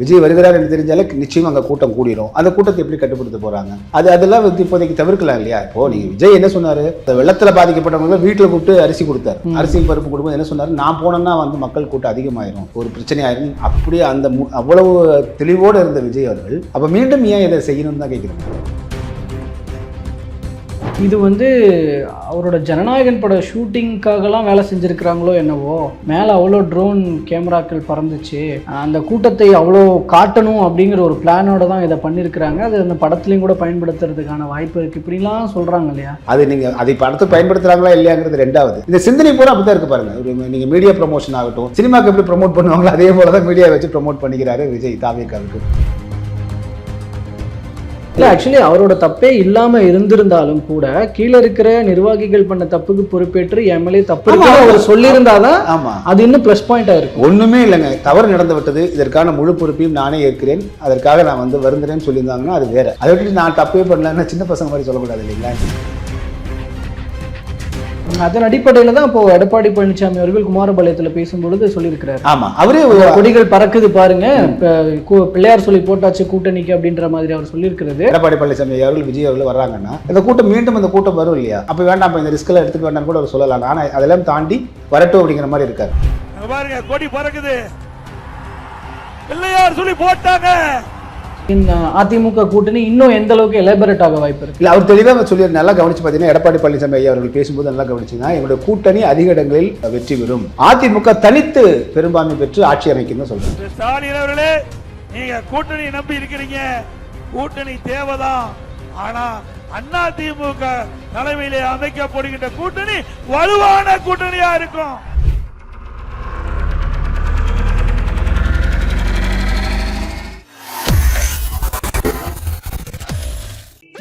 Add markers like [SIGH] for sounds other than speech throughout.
விஜய் வருகிறார் என்று தெரிஞ்சாலே நிச்சயம் அங்கே கூட்டம் கூடிரும். அந்த கூட்டத்தை எப்படி கட்டுப்படுத்த போறாங்க? அது அதெல்லாம் வந்து இப்போதைக்கு தவிர்க்கலாம் இல்லையா? இப்போ நீங்க விஜய் என்ன சொன்னாரு? வெள்ளத்துல பாதிக்கப்பட்டவங்க வீட்டுல கூப்பிட்டு அரிசி கொடுத்தாரு. அரிசி பருப்பு கொடுக்கும்போது என்ன சொன்னாரு? நான் போனேன்னா வந்து மக்கள் கூட்டம் அதிகமாயிரும். ஒரு பிரச்சனை ஆயிரும். அப்படியே அந்த அவ்வளவு தெளிவோடு இருந்த விஜய் அவர்கள். அப்ப மீண்டும் ஏன் இதை செய்யணும்னு தான் கேட்கிறேன் இது வந்து அவரோட ஜனநாயகன் பட ஷூட்டிங்காகலாம் வேலை செஞ்சுருக்கிறாங்களோ என்னவோ மேலே அவ்வளோ ட்ரோன் கேமராக்கள் பறந்துச்சு. அந்த கூட்டத்தை அவ்வளோ காட்டணும் அப்படிங்கிற ஒரு பிளானோட தான் இதை பண்ணியிருக்கிறாங்க அது அந்த படத்துலையும் கூட பயன்படுத்துறதுக்கான வாய்ப்பு இருக்குது இப்படிலாம் சொல்கிறாங்க இல்லையா? அது நீங்கள் அதை படத்தை பயன்படுத்துகிறாங்களா இல்லையாங்கிறது ரெண்டாவது. இந்த சிந்தனை பூரா அப்படிதான் இருக்கு பாருங்கள் ஒரு மீடியா ப்ரமோஷன் ஆகட்டும் சினிமாக்கு எப்படி ப்ரமோட் பண்ணுவாங்களோ அதே போல தான் மீடியா வச்சு ப்ரோமோட் பண்ணிக்கிறாரு விஜய் தாவேக்காவுக்கு இல்லை ஆக்சுவலி அவரோட தப்பே இல்லாமல் இருந்திருந்தாலும் கூட கீழே இருக்கிற நிர்வாகிகள் பண்ண தப்புக்கு பொறுப்பேற்று எம்எல்ஏ தப்பு அவர் சொல்லியிருந்தாதான் ஆமா. அது இன்னும் ப்ளஸ் பாயிண்டாக இருக்கும். ஒண்ணுமே இல்லைங்க. தவறு நடந்து விட்டது. இதற்கான முழு பொறுப்பையும் நானே ஏற்கிறேன். அதற்காக நான் வந்து வருந்துறேன்னு சொல்லியிருந்தாங்கன்னா அது வேற. அதை விட்டு நான் தப்பே பண்ணலன்னு சின்ன பசங்க மாதிரி சொல்லக்கூடாது இல்லைங்களா? அதன் அடிப்படையில் தான் இப்போ எடப்பாடி பழனிசாமி அவர்கள் குமாரபாளையத்தில் பேசும்பொழுது சொல்லியிருக்கிறாரு. ஆமா அவரே கொடிகள் பறக்குது பாருங்க பிள்ளையார் சொல்லி போட்டாச்சு கூட்டணிக்கு அப்படின்ற மாதிரி அவர் சொல்லியிருக்கிறது. எடப்பாடி பழனிசாமி அவர்கள் விஜய் அவர்கள் வர்றாங்கன்னா இந்த கூட்டம் மீண்டும் இந்த கூட்டம் வரும் இல்லையா? அப்ப வேண்டாம் அப்ப இந்த ரிஸ்க் எல்லாம் எடுத்துக்க வேண்டாம்னு கூட அவர் சொல்லலாம். ஆனா அதெல்லாம் தாண்டி வரட்டும் அப்படிங்கிற மாதிரி இருக்காரு. பாருங்க கொடி பறக்குது. பிள்ளையார் சொல்லி போட்டாங்க. இந்த அதிமுக கூட்டணி இன்னும் எந்த அளவுக்கு எலாபரேட் ஆக வாய்ப்பு இருக்கு? இல்ல அவர் தெளிவாக சொல்லி நல்லா கவனிச்சு பார்த்தீங்கன்னா எடப்பாடி பழனிசாமி ஐயா அவர்கள் பேசும்போது நல்லா கவனிச்சுன்னா எங்களுடைய கூட்டணி அதிக இடங்களில் வெற்றி பெறும். அதிமுக தனித்து பெரும்பான்மை பெற்று ஆட்சி அமைக்கும் சொல்றாங்க. ஸ்டாலின் அவர்களே நீங்க கூட்டணி நம்பி இருக்கிறீங்க. கூட்டணி தேவைதான். ஆனா அண்ணா திமுக தலைமையிலே அமைக்கப்படுகின்ற கூட்டணி வலுவான கூட்டணியா இருக்கும்.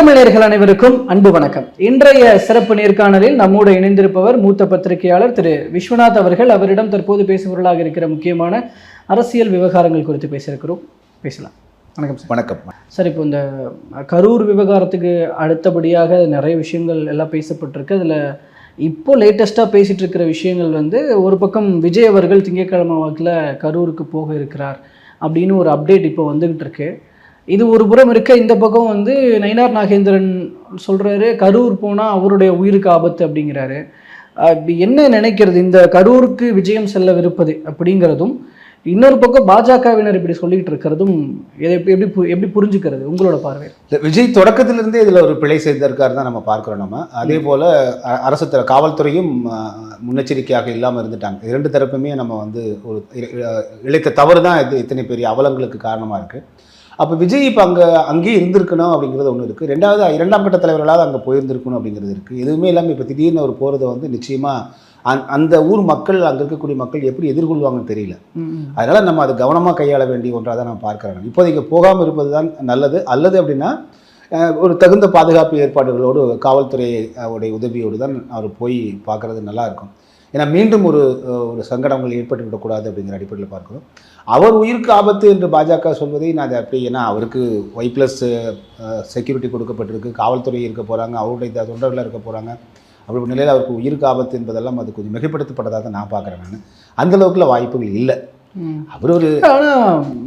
ஐத்தமிழர்கள் அனைவருக்கும் அன்பு வணக்கம். இன்றைய சிறப்பு நேர்காணலில் நம்மோடு இணைந்திருப்பவர் மூத்த பத்திரிகையாளர் திரு விஸ்வநாத் அவர்கள். அவரிடம் தற்போது பேசுபவர்களாக இருக்கிற முக்கியமான அரசியல் விவகாரங்கள் குறித்து பேசியிருக்கிறோம். பேசலாம். வணக்கம் சார். வணக்கம். சார் இப்போ இந்த கரூர் விவகாரத்துக்கு அடுத்தபடியாக நிறைய விஷயங்கள் எல்லாம் பேசப்பட்டிருக்கு. அதில் இப்போ லேட்டஸ்ட்டாக பேசிகிட்டு இருக்கிற விஷயங்கள் வந்து ஒரு பக்கம் விஜய் அவர்கள் திங்கட்கிழமை வாக்கில் கரூருக்கு போக இருக்கிறார் அப்படின்னு ஒரு அப்டேட் இப்போ வந்துகிட்டு இருக்கு. இது ஒரு புறம் இருக்க இந்த பக்கம் வந்து நயினார் நாகேந்திரன் சொல்கிறாரு கரூர் போனால் அவருடைய உயிருக்கு ஆபத்து அப்படிங்கிறாரு. என்ன நினைக்கிறது? இந்த கரூருக்கு விஜயம் செல்லவிருப்பது அப்படிங்கிறதும் இன்னொரு பக்கம் பாஜகவினர் இப்படி சொல்லிட்டு இருக்கிறதும் எதை எப்படி எப்படி பு- எப்படி புரிஞ்சுக்கிறது? உங்களோட பார்வை. விஜய் தொடக்கத்திலிருந்தே இதுல ஒரு பிழை செய்திருக்காரு தான் நம்ம பார்க்கிறோம் நம்ம. அதே போல அரசு தர காவல்துறையும் முன்னெச்சரிக்கையாக இல்லாம இருந்துட்டாங்க. இரண்டு தரப்புமே நம்ம வந்து ஒரு இழைத்த தவறு தான் இது இத்தனை பெரிய அவலங்களுக்கு காரணமா இருக்கு. அப்போ விஜய் இப்போ அங்கே அங்கேயே இருந்திருக்கணும் அப்படிங்கிறது ஒன்று இருக்குது ரெண்டாவது இரண்டாம் கட்ட தலைவர்களாவது அங்கே போயிருந்திருக்கணும் அப்படிங்கிறது இருக்குது எதுவுமே இல்லாமல் இப்போ திடீர்னு அவர் போகிறத வந்து நிச்சயமாக அந் அந்த ஊர் மக்கள் அங்கே இருக்கக்கூடிய மக்கள் எப்படி எதிர்கொள்வாங்கன்னு தெரியல. அதனால் நம்ம அது கவனமாக கையாள வேண்டிய ஒன்றாக தான் நான் பார்க்குறேன் இப்போதைக்கு போகாமல் இருப்பது தான் நல்லது. அல்லது அப்படின்னா ஒரு தகுந்த பாதுகாப்பு ஏற்பாடுகளோடு காவல்துறை உடைய உதவியோடு தான் அவர் போய் பார்க்குறது நல்லா இருக்கும். ஏன்னா மீண்டும் ஒரு ஒரு சங்கடங்கள் ஏற்பட்டு விடக்கூடாது அப்படிங்கிற அடிப்படையில் பார்க்கிறோம் அவர் உயிருக்கு ஆபத்து என்று பாஜக சொல்வதை நான் அதை அப்படி ஏன்னா அவருக்கு ஒய் ப்ளஸ் செக்யூரிட்டி கொடுக்கப்பட்டிருக்கு. காவல்துறை இருக்க போகிறாங்க அவருடைய த- தொண்டர்கள் இருக்க போகிறாங்க அப்படி நிலையில் அவருக்கு உயிருக்கு ஆபத்து என்பதெல்லாம் அது கொஞ்சம் மிகைப்படுத்தப்பட்டதாக தான் நான் பார்க்குறேன் நான். அந்த அளவுக்குள்ள வாய்ப்புகள் இல்லை. அவர் ஒரு ஆனா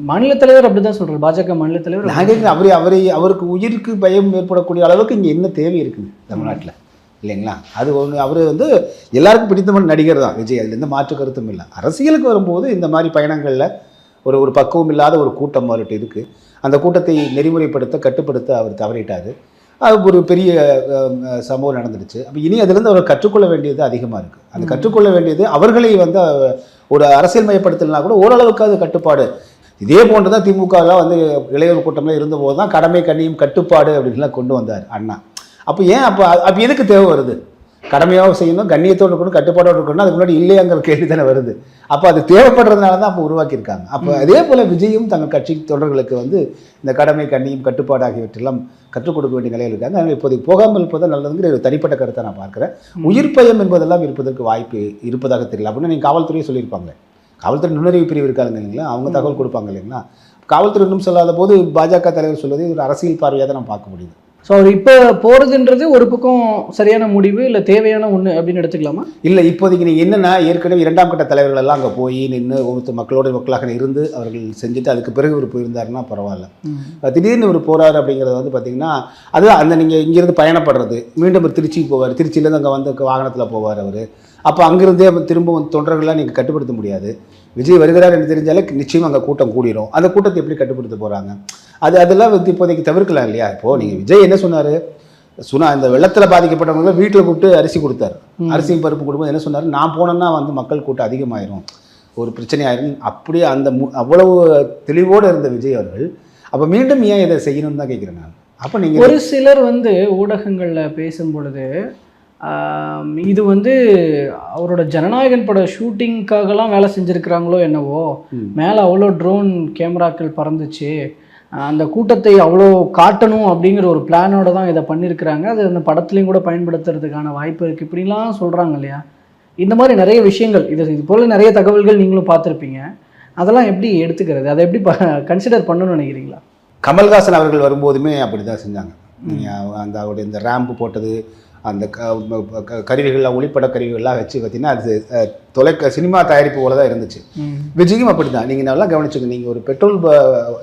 மாநில தலைவர் அப்படிதான் சொல்றாரு. பாஜக மாநில தலைவர் நான் கேட்குறேன் அவரை அவரை அவருக்கு உயிருக்கு பயம் ஏற்படக்கூடிய அளவுக்கு இங்கே என்ன தேவை இருக்குது தமிழ்நாட்டில்? இல்லைங்களா? அது ஒன்று அவர் வந்து எல்லாருக்கும் பிடித்தமான நடிகர் தான் விஜய். அதில் எந்த மாற்று கருத்தும் இல்லை. அரசியலுக்கு வரும்போது இந்த மாதிரி பயணங்களில் ஒரு ஒரு பக்குவம் இல்லாத ஒரு கூட்டம் அவர்கிட்ட இருக்குது அந்த கூட்டத்தை நெறிமுறைப்படுத்த கட்டுப்படுத்த அவர் தவறிட்டார். அது ஒரு பெரிய சம்பவம் நடந்துடுச்சு. அப்போ இனி அதிலிருந்து அவர் கற்றுக்கொள்ள வேண்டியது அதிகமாக இருக்குது அந்த கற்றுக்கொள்ள வேண்டியது அவர்களை வந்து ஒரு அரசியல் மயப்படுத்தலைனா கூட ஓரளவுக்கு அது கட்டுப்பாடு. இதே போன்று தான் திமுகலாம் வந்து இளையோர் கூட்டம்லாம் இருந்தபோது தான் கடமை கண்ணியும் கட்டுப்பாடு அப்படின்லாம் கொண்டு வந்தார் அண்ணா. அப்போ ஏன் அப்போ அப்போ எதுக்கு தேவை வருது? கடமையாக செய்யணும் கண்ணியத்தோடு இருக்கணும் கட்டுப்பாடோடு இருக்கணும் அதுக்கு முன்னாடி இல்லையாங்கிற கேள்வி தானே வருது. அப்போ அது தேவைப்படுறதுனால தான் அப்போ உருவாக்கியிருக்காங்க. அப்போ அதே போல் விஜயும் தங்கள் கட்சி தொண்டர்களுக்கு வந்து இந்த கடமை கண்ணியம் கட்டுப்பாடு ஆகியவற்றெல்லாம் கற்றுக் கொடுக்க வேண்டிய நிலையில் இருக்காங்க. அதனால் இப்போதைக்கு போகாமல் இருப்பது நல்லதுங்கிற ஒரு தனிப்பட்ட கருத்தை நான் பார்க்குறேன். உயிர் பயம் என்பதெல்லாம் இருப்பதற்கு வாய்ப்பு இருப்பதாக தெரியல. அப்படின்னு நீங்கள் காவல்துறையே சொல்லியிருப்பாங்க காவல்துறை நுண்ணறிவு பிரிவு இருக்காங்க இல்லைங்களா? அவங்க தகவல் கொடுப்பாங்க இல்லைங்களா? காவல்துறை இன்னும் சொல்லாத போது பாஜக தலைவர் சொல்வதை ஒரு அரசியல் பார்வையாக தான் நம்ம பார்க்க முடியுது. ஸோ அவர் இப்போ போகிறதுன்றது ஒரு பக்கம் சரியான முடிவு இல்லை தேவையான ஒன்று அப்படின்னு எடுத்துக்கலாமா? இல்லை இப்போதைக்கு நீங்கள் என்னென்னா ஏற்கனவே இரண்டாம் கட்ட தலைவர்கள் எல்லாம் அங்கே போய் நின்று ஒருத்தர் மக்களோட மக்களாக இருந்து அவர்கள் செஞ்சுட்டு அதுக்கு பிறகு இவர் போயிருந்தாருன்னா பரவாயில்ல. திடீர்னு இவர் போறாரு அப்படிங்கிறது வந்து பார்த்தீங்கன்னா அது அந்த நீங்கள் இங்கேருந்து பயணப்படுறது. மீண்டும் ஒரு திருச்சி போவார். திருச்சியிலேருந்து அங்கே வந்து வாகனத்தில் போவார் அவர். அப்போ அங்கிருந்தே திரும்பவும் தொண்டர்கள்லாம் நீங்கள் கட்டுப்படுத்த முடியாது. விஜய் வருகிறார் என்று தெரிஞ்சாலே நிச்சயம் அங்கே கூட்டம் கூடிரும். அந்த கூட்டத்தை எப்படி கட்டுப்படுத்த போகிறாங்க அது அதெல்லாம் வந்து இப்போதைக்கு தவிர்க்கலாம் இல்லையா? இப்போது நீங்கள் விஜய் என்ன சொன்னார்? சுனா இந்த வெள்ளத்தில் பாதிக்கப்பட்டவங்களை வீட்டில் கூப்பிட்டு அரிசி கொடுத்தாரு. அரிசி பருப்பு கொடுக்கும்போது என்ன சொன்னார்? நான் போனேன்னா வந்து மக்கள் கூட்டம் அதிகமாயிரும். ஒரு பிரச்சனை ஆயிரும் அப்படியே அந்த மு அவ்வளவு தெளிவோடு இருந்த விஜய் அவர்கள் அப்போ மீண்டும் ஏன் இதை செய்யணும்னு தான் கேட்குறேன் நான். அப்போ நீங்கள் ஒரு சிலர் வந்து ஊடகங்களில் பேசும் பொழுது இது வந்து அவரோட ஜனநாயகன் பட ஷூட்டிங்க்காகலாம் வேலை செஞ்சுருக்கிறாங்களோ என்னவோ. மேலே அவ்வளோ ட்ரோன் கேமராக்கள் பறந்துச்சு. அந்த கூட்டத்தை அவ்வளோ காட்டணும் அப்படிங்கிற ஒரு பிளானோட தான் இதை பண்ணியிருக்கிறாங்க. அது அந்த படத்துலையும் கூட பயன்படுத்துறதுக்கான வாய்ப்பு இருக்குது இப்படிலாம் சொல்கிறாங்க இல்லையா? இந்த மாதிரி நிறைய விஷயங்கள் இது இது போல் நிறைய தகவல்கள் நீங்களும் பார்த்துருப்பீங்க. அதெல்லாம் எப்படி எடுத்துக்கிறது? அதை எப்படி கன்சிடர் பண்ணணும்னு நினைக்கிறீங்களா? கமல்ஹாசன் அவர்கள் வரும்போதுமே அப்படி தான் செஞ்சாங்க அந்த அவருடைய இந்த ரேம்பு போட்டது அந்த கருவிகள்லாம் ஒளிப்பட கருவிகள்லாம் வச்சு பார்த்தீங்கன்னா அது தொலைக்க சினிமா தயாரிப்பு போல தான் இருந்துச்சு விஜயும் அப்படி தான் நீங்கள் நல்லா கவனிச்சுங்க நீங்கள் ஒரு பெட்ரோல் ப-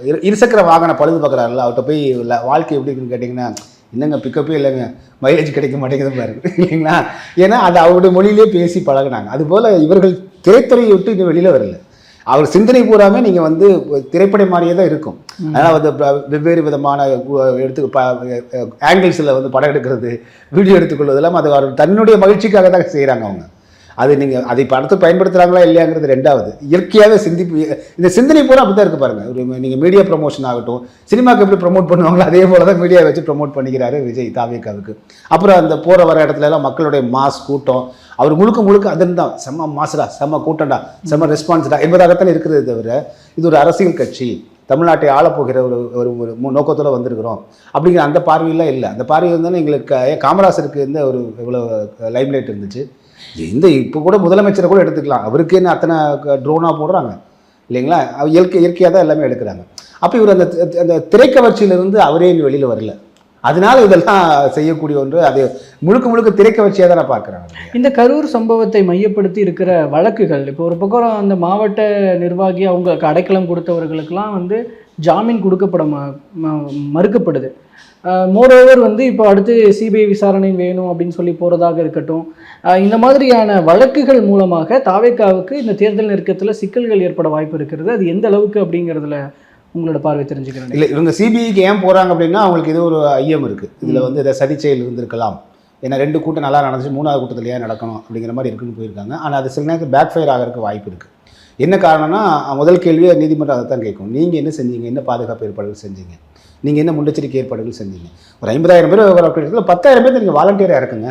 இரு- இருசக்கர வாகன பழுது பார்க்குறாருல அவர்கிட்ட போய் ல- வாழ்க்கை எப்படி இருக்குன்னு கேட்டிங்கன்னா என்னங்க பிக்கப்பே இல்லைங்க. மைலேஜ் கிடைக்க மாட்டேங்குது பாரு. [LAUGHS] இல்லைங்களா? ஏன்னா அது அவருடைய மொழியிலே பேசி பழகுனாங்க. அதுபோல் இவர்கள் திரைத்துறையை விட்டு இன்னும் வெளியில் வரல. அவர் சிந்தனை பூராமே நீங்கள் வந்து திரைப்பட மாதிரியே தான் இருக்கும். அதனால் வந்து வெவ்வேறு விதமான எடுத்து ஆங்கிள்ஸில் வந்து படம் எடுக்கிறது வீடியோ எடுத்துக்கொள்வது எல்லாம் அது அவர் தன்னுடைய மகிழ்ச்சிக்காக தான் செய்கிறாங்க அவங்க. அது நீங்கள் அதை படத்தை பயன்படுத்துகிறாங்களா இல்லையாங்கிறது ரெண்டாவது. இயற்கையாகவே சிந்திப்பு இந்த சிந்தனை பூரா அப்படி தான் இருக்கு பாருங்க. ஒரு நீங்கள் மீடியா ப்ரமோஷன் ஆகட்டும் சினிமாக்கு எப்படி ப்ரமோட் பண்ணுவாங்களோ அதே போல தான் மீடியா வச்சு ப்ரமோட் பண்ணிக்கிறாரு விஜய் தாவேக்காவுக்கு. அப்புறம் அந்த போகிற வர இடத்துல எல்லாம் மக்களுடைய மாஸ் கூட்டம் அவர் முழுக்க முழுக்க அதன் தான். செம்ம மாசுடா செம்ம கூட்டம்டா செம்ம ரெஸ்பான்ஸ்டா என்பதாகத்தான் இருக்கிறது தவிர இது ஒரு அரசியல் கட்சி. தமிழ்நாட்டை ஆளப்போகிற ஒரு ஒரு ஒரு மு- வந்திருக்கிறோம். அப்படிங்கிற அந்த பார்வையெல்லாம் இல்லை. அந்த பார்வை இருந்தாலும் எங்களுக்கு ஏன் காமராசருக்கு இருந்த ஒரு இவ்வளோ லைம்லைட் இருந்துச்சு. இந்த இப்போ கூட முதலமைச்சரை கூட எடுத்துக்கலாம். அவருக்கு என்ன அத்தனை ட்ரோனாக போடுறாங்க? இல்லைங்களா? இயற்கை இயற்கையாக தான் எல்லாமே எடுக்கிறாங்க. அப்போ இவர் அந்த அந்த திரைக்கவர்ச்சியிலிருந்து அவரே வெளியில் வரல. அதனால இதெல்லாம் செய்யக்கூடிய ஒன்று. அது முழுக்க முழுக்க திரைக்க தான் நான் இந்த கரூர் சம்பவத்தை மையப்படுத்தி இருக்கிற வழக்குகள் இப்போ ஒரு பக்கம் அந்த மாவட்ட நிர்வாகி அவங்களுக்கு அடைக்கலம் கொடுத்தவர்களுக்கெல்லாம் வந்து ஜாமீன் கொடுக்கப்பட ம ம- மறுக்கப்படுது. மோரோவர் வந்து இப்போ அடுத்து சிபிஐ விசாரணை வேணும் அப்படின்னு சொல்லி போகிறதாக இருக்கட்டும். இந்த மாதிரியான வழக்குகள் மூலமாக தாவேக்காவுக்கு இந்த தேர்தல் நெருக்கத்தில் சிக்கல்கள் ஏற்பட வாய்ப்பு இருக்கிறது. அது எந்த அளவுக்கு அப்படிங்கிறதுல உங்களோட பார்வை தெரிஞ்சுக்கிறேன். இல்லை இவங்க சிபிஐக்கு ஏன் போகிறாங்க அப்படின்னா அவங்களுக்கு இது ஒரு ஐயம் இருக்குது இதில் வந்து இதை சதிச்செயல் இருந்திருக்கலாம். ஏன்னா ரெண்டு கூட்டம் நல்லா நடந்துச்சு மூணாவது கூட்டத்தில் ஏன் நடக்கணும் அப்படிங்கிற மாதிரி இருக்குன்னு போயிருக்காங்க. ஆனால் அது சில நேரத்தில் பேக் ஃபயர் ஆகிறதுக்கு வாய்ப்பு இருக்குது என்ன காரணம்னா முதல் கேள்வியை நீதிமன்றம் அதை தான் கேட்கும். நீங்கள் என்ன செஞ்சீங்க? என்ன பாதுகாப்பு ஏற்பாடுகள் செஞ்சீங்க? நீங்கள் என்ன முன்னெச்சரிக்கை ஏற்பாடுகள் செஞ்சீங்க? ஒரு ஐம்பதாயிரம் பேர் வர இடத்துல பத்தாயிரம் பேர் நீங்கள் வாலண்டியராக இறக்குங்க.